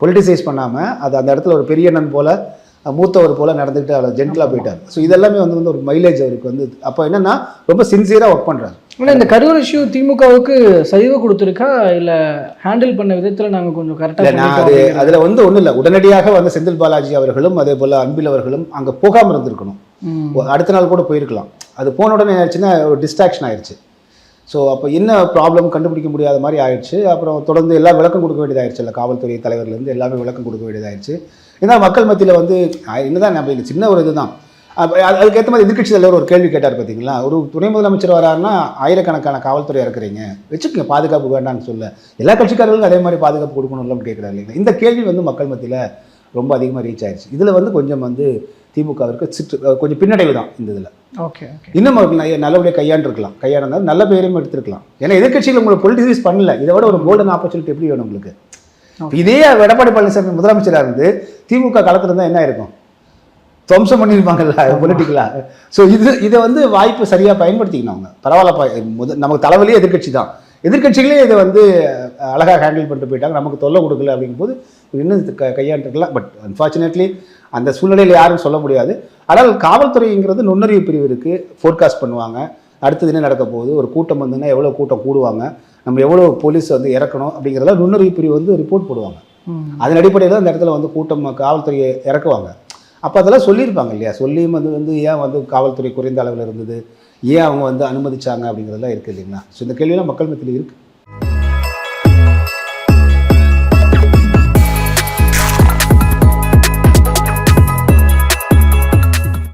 பொலிட்டிசைஸ் பண்ணாமல் அது அந்த இடத்துல ஒரு பெரிய அண்ணன் போல மூத்தவர் போல நடந்துக்கிட்டு அவர் ஜென்டலாக போயிட்டார். ஸோ இதெல்லாமே வந்து வந்து ஒரு மைலேஜ் அவருக்கு வந்து அப்போ என்னன்னா ரொம்ப சின்சியராக ஒர்க் பண்ணுறாரு ஆனால் இந்த கரூர் இஷ்யூ திமுகவுக்கு சரிவு கொடுத்துருக்கா? இல்லை ஹேண்டில் பண்ண விதத்தில் நாங்கள் கொஞ்சம் இல்லை நான் அது கரெக்டாக அதில் வந்து ஒன்றும் இல்லை. உடனடியாக வந்து செந்தில் பாலாஜி அவர்களும் அதே போல் அன்பில் அவர்களும் அங்கே போகாமல் இருந்திருக்கணும். அடுத்த நாள் கூட போயிருக்கலாம். அது போன உடனே ஆயிடுச்சுன்னா ஒரு டிஸ்ட்ராக்ஷன் ஆயிடுச்சு. ஸோ அப்போ என்ன ப்ராப்ளம் கண்டுபிடிக்க முடியாத மாதிரி ஆயிடுச்சு. அப்புறம் தொடர்ந்து எல்லாம் விளக்கம் கொடுக்க வேண்டியதாயிருச்சு. இல்லை காவல்துறை தலைவர்லேருந்து எல்லாமே விளக்கம் கொடுக்க வேண்டியதாயிருச்சு. ஏன்னா மக்கள் மத்தியில் வந்து என்னதான் நம்ம இது சின்ன ஒரு இதுதான். அது- அதுக்கேற்ற மாதிரி எதிர்கட்சி தலைவர் ஒரு கேள்வி கேட்டார் பார்த்தீங்களா ஒரு துணை முதலமைச்சர் வராருன்னா ஆயிரக்கணக்கான காவல்துறை இறக்குறீங்க. வச்சுக்கோங்க பாதுகாப்பு வேண்டாம்னு சொல்ல. எல்லா கட்சிக்காரர்களுக்கும் அதே மாதிரி பாதுகாப்பு கொடுக்கணும்னு கேட்குறாரு இல்லைங்களா? இந்த கேள்வி வந்து மக்கள் மத்தியில் ரொம்ப அதிகமாக ரீச் ஆயிடுச்சு இதில் வந்து கொஞ்சம் வந்து திமுகவிற்கு சிற்று கொஞ்சம் பின்னடைவு தான் இந்த இதில். ஓகே இன்னும் நல்லபடியாக கையாண்டிருக்கலாம். கையாண்டா நல்ல பேரையும் எடுத்திருக்கலாம். ஏன்னா எதிர்க்கட்சிகள் உங்களை பொலிட்டிசைஸ் பண்ணல. இதை விட ஒரு கோல்டன் ஆப்பர்ச்சுனிட்டி எப்படி வேணும் உங்களுக்கு? இதே எடப்பாடி பழனிசாமி முதலமைச்சராக இருந்து திமுக களத்தில் இருந்தால் என்ன இருக்கும்? துவம்சம் பண்ணியிருப்பாங்கல்ல பொலிட்டிக்கலா ஸோ இது இதை வந்து வாய்ப்பு சரியாக பயன்படுத்திக்கணும் அவங்க. பரவாயில்லப்பா முத நமக்கு தலைவலியே எதிர்க்கட்சி தான். எதிர்க்கட்சிகளே இதை வந்து அழகாக ஹேண்டில் பண்ணிட்டு போயிட்டாங்க. நமக்கு தொல்லை கொடுக்கல அப்படிங்கும்போது இன்னும் கையாண்டுருக்கலாம். பட் அன்ஃபார்ச்சுனேட்லி அந்த சூழ்நிலையில் யாரும் சொல்ல முடியாது. ஆனால் காவல்துறைங்கிறது நுண்ணறிவு பிரிவு இருக்குது ஃபோர்காஸ்ட் பண்ணுவாங்க. அடுத்தது என்ன நடக்க போகுது. ஒரு கூட்டம் வந்துன்னா எவ்வளோ கூட்டம் கூடுவாங்க? நம்ம எவ்வளோ போலீஸ் வந்து இறக்கணும் அப்படிங்கிறதெல்லாம் நுண்ணறிவு பிரிவு வந்து ரிப்போர்ட் போடுவாங்க. அதன் அடிப்படையில் அந்த இடத்துல வந்து கூட்டம் காவல்துறையை இறக்குவாங்க. அப்போ அதெல்லாம் சொல்லியிருப்பாங்க இல்லையா? சொல்லியும் அது வந்து ஏன் வந்து காவல்துறை குறைந்த அளவில் இருந்தது? ஏன் அவங்க வந்து அனுமதிச்சாங்க அப்படிங்கிறதெல்லாம் இருக்குது இல்லைங்களா? ஸோ இந்த கேள்வியெல்லாம் மக்கள் மத்தியில் இருக்குது